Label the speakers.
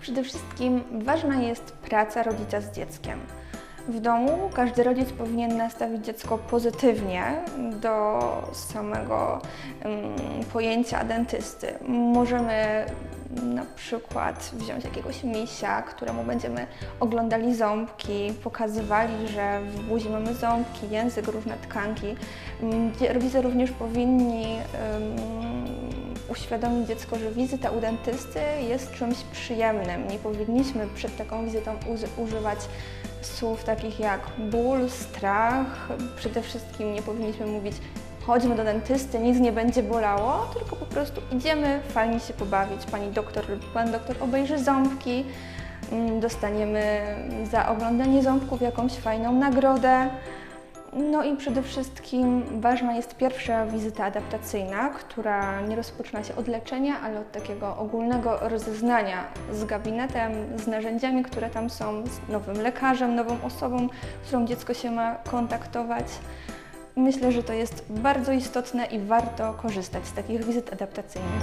Speaker 1: Przede wszystkim ważna jest praca rodzica z dzieckiem. W domu każdy rodzic powinien nastawić dziecko pozytywnie do samego mm, pojęcia dentysty. Możemy na przykład wziąć jakiegoś misia, któremu będziemy oglądali ząbki, pokazywali, że w buzi mamy ząbki, język, różne tkanki. Mm, Rodzice również powinni ym, uświadomić dziecko, że wizyta u dentysty jest czymś przyjemnym. Nie powinniśmy przed taką wizytą używać słów takich jak ból, strach. Przede wszystkim nie powinniśmy mówić chodźmy do dentysty, nic nie będzie bolało, tylko po prostu idziemy fajnie się pobawić. Pani doktor lub pan doktor obejrzy ząbki, mm, dostaniemy za oglądanie ząbków jakąś fajną nagrodę. No i przede wszystkim ważna jest pierwsza wizyta adaptacyjna, która nie rozpoczyna się od leczenia, ale od takiego ogólnego rozeznania z gabinetem, z narzędziami, które tam są, z nowym lekarzem, nową osobą, z którą dziecko się ma kontaktować. Myślę, że to jest bardzo istotne i warto korzystać z takich wizyt adaptacyjnych.